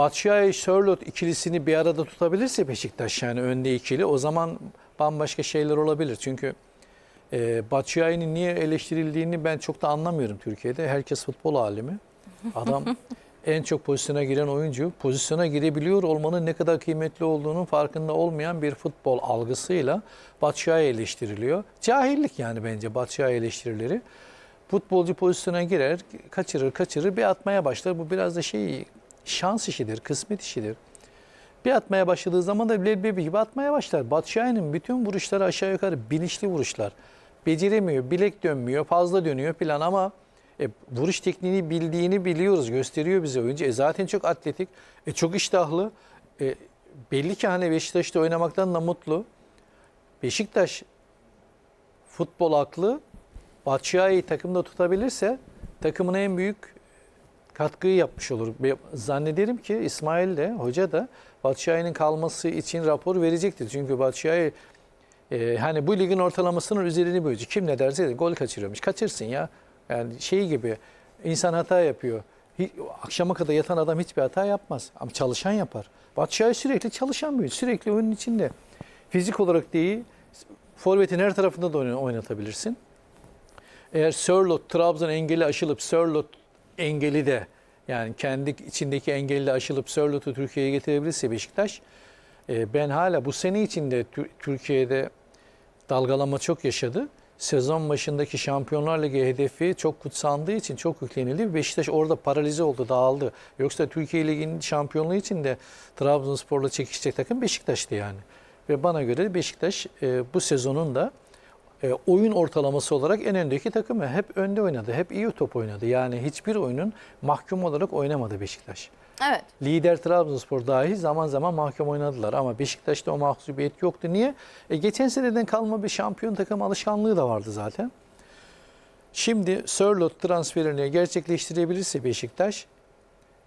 Batshuayi Sörloth ikilisini bir arada tutabilirse Beşiktaş yani önde ikili o zaman bambaşka şeyler olabilir. Çünkü e, Batshuayi'nin niye eleştirildiğini ben çok da anlamıyorum Türkiye'de. Herkes futbol alemi. Adam en çok pozisyona giren oyuncu. Pozisyona girebiliyor olmanın ne kadar kıymetli olduğunun farkında olmayan bir futbol algısıyla Batshuayi eleştiriliyor. Cahillik yani bence Batshuayi eleştirileri. Futbolcu pozisyona girer, kaçırır, kaçırır, bir atmaya başlar. Bu biraz da şey şans işidir, kısmet işidir. Bir atmaya başladığı zaman da leblebi gibi atmaya başlar. Batshuayi'nin bütün vuruşları aşağı yukarı bilinçli vuruşlar. Beceremiyor, bilek dönmüyor, fazla dönüyor plan ama e, vuruş tekniğini bildiğini biliyoruz, gösteriyor bize oyuncu. E, zaten çok atletik, e, çok iştahlı. E, belli ki hani Beşiktaş'ta oynamaktan da mutlu. Beşiktaş futbol aklı Batshuayi'yi takımda tutabilirse takımına en büyük katkıyı yapmış olur. Zannederim ki İsmail de hoca da Batshuayi'nin kalması için rapor verecektir. Çünkü Batshuayi e, hani bu ligin ortalamasının üzerini oyuncu. Kim ne derse de gol kaçırıyormuş. Kaçırsın ya. Yani şey gibi insan hata yapıyor. Hi- Akşama kadar yatan adam hiçbir hata yapmaz. Ama çalışan yapar. Batshuayi sürekli çalışan bir. Sürekli oyunun içinde. Fizik olarak değil, forvetin her tarafında da oyna- oynatabilirsin. Eğer Sörloth Trabzon engeli aşılıp Sörloth engeli de yani kendi içindeki engeli de aşılıp Sörloth'u Türkiye'ye getirebilirse Beşiktaş e, ben hala bu sene içinde Tür- Türkiye'de dalgalama çok yaşadı. Sezon başındaki Şampiyonlar Ligi hedefi çok kutsandığı için çok yüklenildi. Beşiktaş orada paralize oldu, dağıldı. Yoksa Türkiye Ligi'nin şampiyonluğu için de Trabzonspor'la çekişecek takım Beşiktaş'tı yani. Ve bana göre Beşiktaş e, bu sezonun da e, oyun ortalaması olarak en öndeki takımı. Hep önde oynadı, hep iyi top oynadı. Yani hiçbir oyunun mahkum olarak oynamadı Beşiktaş. Evet. Lider Trabzonspor dahi zaman zaman mahkum oynadılar ama Beşiktaş'ta o mahcubiyet yoktu. Niye? E, geçen seneden kalma bir şampiyon takım alışkanlığı da vardı zaten. Şimdi Sörloth transferini gerçekleştirebilirse Beşiktaş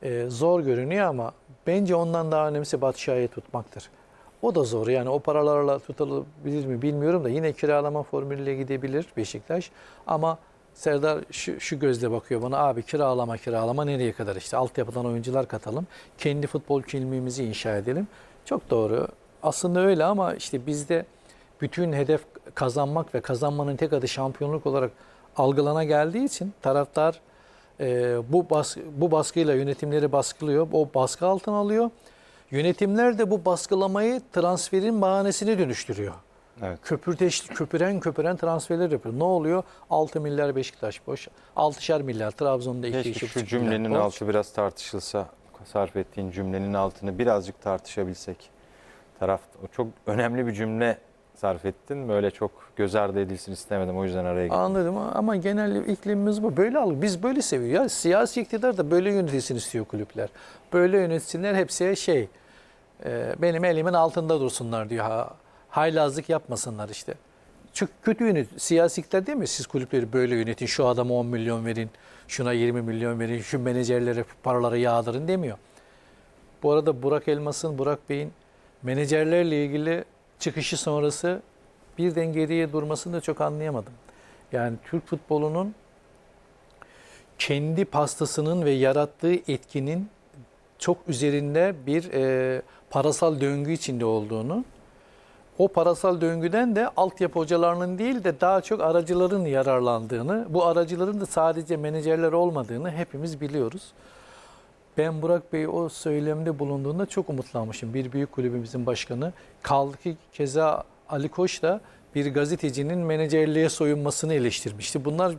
e, zor görünüyor ama bence ondan daha önemlisi Batshuayi'yi tutmaktır. O da zor yani o paralarla tutulabilir mi bilmiyorum da yine kiralama formülüyle gidebilir Beşiktaş. Ama Serdar şu, şu gözle bakıyor bana abi kiralama kiralama nereye kadar işte altyapıdan oyuncular katalım. Kendi futbol kimliğimizi inşa edelim. Çok doğru aslında öyle ama işte bizde bütün hedef kazanmak ve kazanmanın tek adı şampiyonluk olarak algılana geldiği için taraftar e, bu bas, bu baskıyla yönetimleri baskılıyor. O baskı altına alıyor. Yönetimler de bu baskılamayı transferin bahanesine dönüştürüyor. Evet. Köpürteş, köpüren köpüren transferler yapıyor. Ne oluyor? 6 milyar Beşiktaş boş. 6'şer milyar Trabzon'da 2 Keşke şu cümlenin altı biraz tartışılsa, sarf ettiğin cümlenin altını birazcık tartışabilsek. Taraf o çok önemli bir cümle sarf ettin. Böyle çok göz ardı edilsin istemedim. O yüzden araya girdim. Anladım ama genel iklimimiz bu. Böyle alıyor. Biz böyle seviyoruz. Ya siyasi iktidar da böyle yönetilsin istiyor kulüpler. Böyle yönetsinler hepsi şey e, benim elimin altında dursunlar diyor. Ha, haylazlık yapmasınlar işte. Çok kötü yönet. Siyasi iktidar değil mi? Siz kulüpleri böyle yönetin. Şu adama 10 milyon verin. Şuna 20 milyon verin. Şu menajerlere paraları yağdırın demiyor. Bu arada Burak Elmas'ın, Burak Bey'in menajerlerle ilgili çıkışı sonrası birden geriye durmasını da çok anlayamadım. Yani Türk futbolunun kendi pastasının ve yarattığı etkinin çok üzerinde bir e, parasal döngü içinde olduğunu, o parasal döngüden de altyapı hocalarının değil de daha çok aracıların yararlandığını, bu aracıların da sadece menajerler olmadığını hepimiz biliyoruz. Ben Burak Bey o söylemde bulunduğunda çok umutlanmışım. Bir büyük kulübümüzün başkanı. Kaldı ki keza Ali Koç da bir gazetecinin menajerliğe soyunmasını eleştirmişti. Bunlar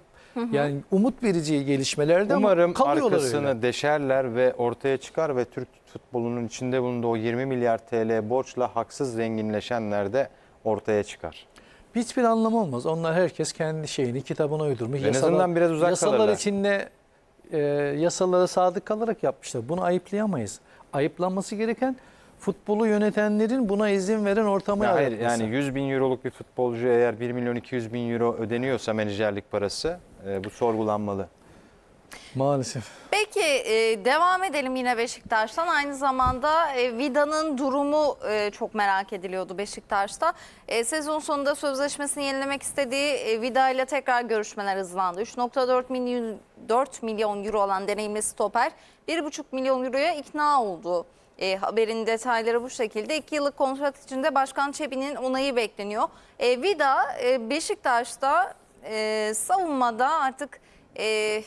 yani umut verici gelişmelerdi Umarım ama arkasını öyle. deşerler ve ortaya çıkar ve Türk futbolunun içinde bulunduğu o 20 milyar TL borçla haksız zenginleşenler de ortaya çıkar. Hiçbir anlamı olmaz. Onlar herkes kendi şeyini kitabına uydurmuş. En azından biraz uzak yasalar kalırlar. içinde e, yasalara sadık kalarak yapmışlar. Bunu ayıplayamayız. Ayıplanması gereken futbolu yönetenlerin buna izin veren ortamı Ya hayır, yaratması. yani 100 bin euroluk bir futbolcu eğer 1 milyon 200 bin euro ödeniyorsa menajerlik parası e, bu sorgulanmalı. Maalesef. Peki e, devam edelim yine Beşiktaş'tan. Aynı zamanda e, Vida'nın durumu e, çok merak ediliyordu Beşiktaş'ta. E, sezon sonunda sözleşmesini yenilemek istediği e, Vida ile tekrar görüşmeler hızlandı. 3.4 milyon 4 milyon euro olan deneyimli stoper 1.5 milyon euroya ikna oldu. E, haberin detayları bu şekilde. 2 yıllık kontrat içinde Başkan Çebi'nin onayı bekleniyor. E, Vida e, Beşiktaş'ta e, savunmada artık e,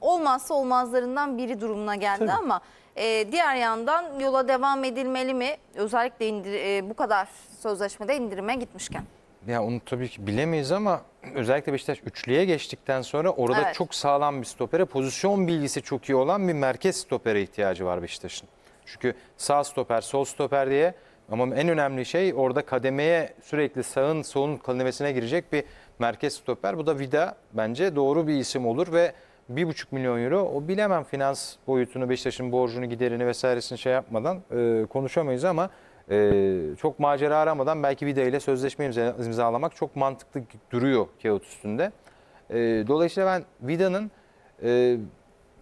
olmazsa olmazlarından biri durumuna geldi Tabii. ama e, diğer yandan yola devam edilmeli mi? Özellikle indir, e, bu kadar sözleşmede indirime gitmişken. Ya onu tabii ki bilemeyiz ama özellikle Beşiktaş üçlüye geçtikten sonra orada Evet. çok sağlam bir stopere, pozisyon bilgisi çok iyi olan bir merkez stopere ihtiyacı var Beşiktaş'ın. Çünkü sağ stoper, sol stoper diye ama en önemli şey orada kademeye sürekli sağın solun kademesine girecek bir merkez stoper. Bu da Vida bence doğru bir isim olur ve 1,5 milyon euro o bilemem finans boyutunu Beşiktaş'ın borcunu giderini vesairesini şey yapmadan e, konuşamayız ama e, çok macera aramadan belki Vida ile sözleşme imza- imzalamak çok mantıklı duruyor kağıt üstünde. E, dolayısıyla ben Vida'nın e,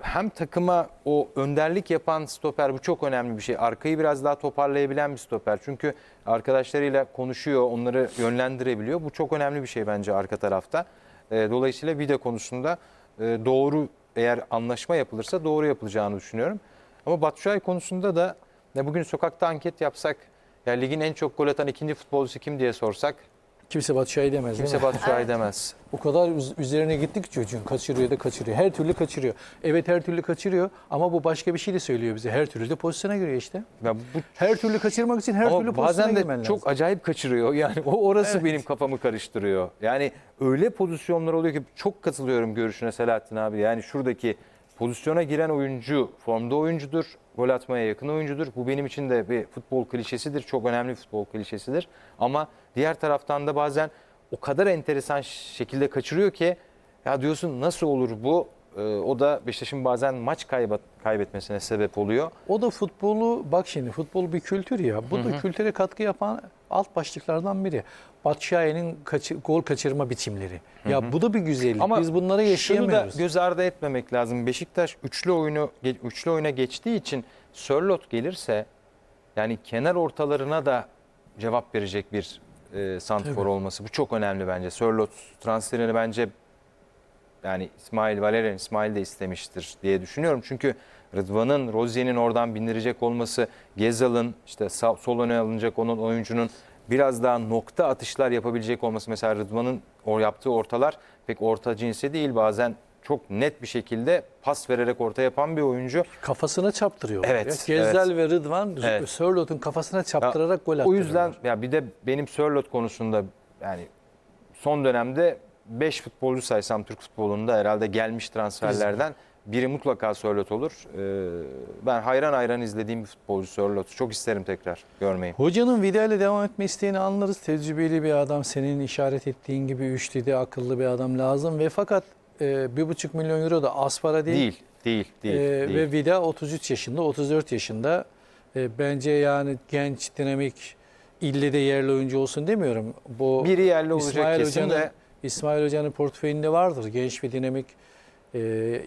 hem takıma o önderlik yapan stoper bu çok önemli bir şey. Arkayı biraz daha toparlayabilen bir stoper. Çünkü arkadaşlarıyla konuşuyor, onları yönlendirebiliyor. Bu çok önemli bir şey bence arka tarafta. E, dolayısıyla Vida konusunda e, doğru eğer anlaşma yapılırsa doğru yapılacağını düşünüyorum. Ama Batshuayi konusunda da ne bugün sokakta anket yapsak ya ligin en çok gol atan ikinci futbolcusu kim diye sorsak Kimse Batshuayi demez değil kimse mi? Batshuayi Evet. demez. O kadar üz- üzerine gittik ki çocuğun. Kaçırıyor da kaçırıyor. Her türlü kaçırıyor. Evet her türlü kaçırıyor ama bu başka bir şey de söylüyor bize. Her türlü de pozisyona giriyor işte. Ya bu Her türlü kaçırmak için her türlü Ama pozisyona bazen girmen de lazım. çok acayip kaçırıyor. Yani o orası Evet. benim kafamı karıştırıyor. Yani öyle pozisyonlar oluyor ki çok katılıyorum görüşüne Selahattin abi. Yani şuradaki pozisyona giren oyuncu formda oyuncudur. Gol atmaya yakın oyuncudur. Bu benim için de bir futbol klişesidir. Çok önemli bir futbol klişesidir. Ama diğer taraftan da bazen o kadar enteresan şekilde kaçırıyor ki ya diyorsun nasıl olur bu? Ee, o da Beşiktaş'ın bazen maç kaybet, kaybetmesine sebep oluyor. O da futbolu bak şimdi futbol bir kültür ya. Bu da kültüre katkı yapan alt başlıklardan biri. Batshuayi'nin kaçı- gol kaçırma biçimleri. Ya bu da bir güzellik. Biz bunları Şunu yaşayamıyoruz. da göz ardı etmemek lazım. Beşiktaş üçlü oyunu üçlü oyuna geçtiği için Sörlot gelirse yani kenar ortalarına da cevap verecek bir e, santrfor Tabii. olması. Bu çok önemli bence. Sörlot transferini bence yani İsmail Valerian İsmail de istemiştir diye düşünüyorum. Çünkü Rıdvan'ın, Rozier'in oradan bindirecek olması, Gezal'ın işte sağ, sol öne alınacak onun oyuncunun biraz daha nokta atışlar yapabilecek olması. Mesela Rıdvan'ın o yaptığı ortalar pek orta cinsi değil. Bazen çok net bir şekilde pas vererek orta yapan bir oyuncu. Kafasına çaptırıyor. Evet, Ya. Gezel ve Rıdvan Evet. Sörlot'un kafasına çaptırarak gol O attırıyorlar. yüzden ya bir de benim Sörlot konusunda yani son dönemde 5 futbolcu saysam Türk futbolunda herhalde gelmiş transferlerden biri mutlaka Sörlot olur. Ee, ben hayran hayran izlediğim bir futbolcu Sörlot. Çok isterim tekrar görmeyi. Hocanın Vida ile devam etme isteğini anlarız. Tecrübeli bir adam, senin işaret ettiğin gibi üçlü de akıllı bir adam lazım ve fakat e, bir buçuk milyon euro da az para değil. Değil, değil, değil. E, değil. Ve Vida 33 yaşında, 34 yaşında. E, bence yani genç, dinamik, ille de yerli oyuncu olsun demiyorum. Bu Biri yerli olacak İsmail kesin Hoca'nın, de İsmail Hoca'nın portföyünde vardır. Genç ve dinamik, e,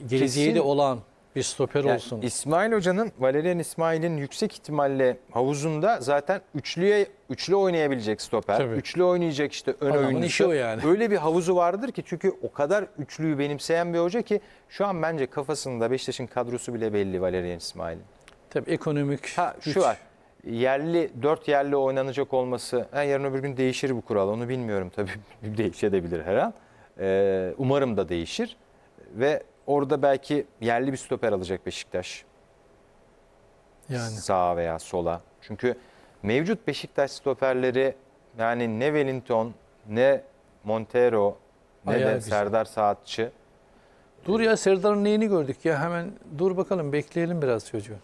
geleceği Kesin. de olan bir stoper Yani olsun. İsmail Hoca'nın, Valerian İsmail'in yüksek ihtimalle havuzunda zaten üçlüye üçlü oynayabilecek stoper. Tabii. Üçlü oynayacak işte ön Adamın oyuncusu. işi o yani. Öyle bir havuzu vardır ki çünkü o kadar üçlüyü benimseyen bir hoca ki şu an bence kafasında Beşiktaş'ın kadrosu bile belli Valerian İsmail'in. Tabii ekonomik Ha güç. şu var. Yerli, dört yerli oynanacak olması, ha, yarın öbür gün değişir bu kural onu bilmiyorum tabii. Değişebilir her an. Ee, umarım da değişir. Ve orada belki yerli bir stoper alacak Beşiktaş. Yani. Sağa veya sola. Çünkü mevcut Beşiktaş stoperleri yani ne Wellington ne Montero ne Ayağı de güzel. Serdar Saatçı. Dur ya Serdar'ın neyini gördük ya hemen dur bakalım bekleyelim biraz çocuğu.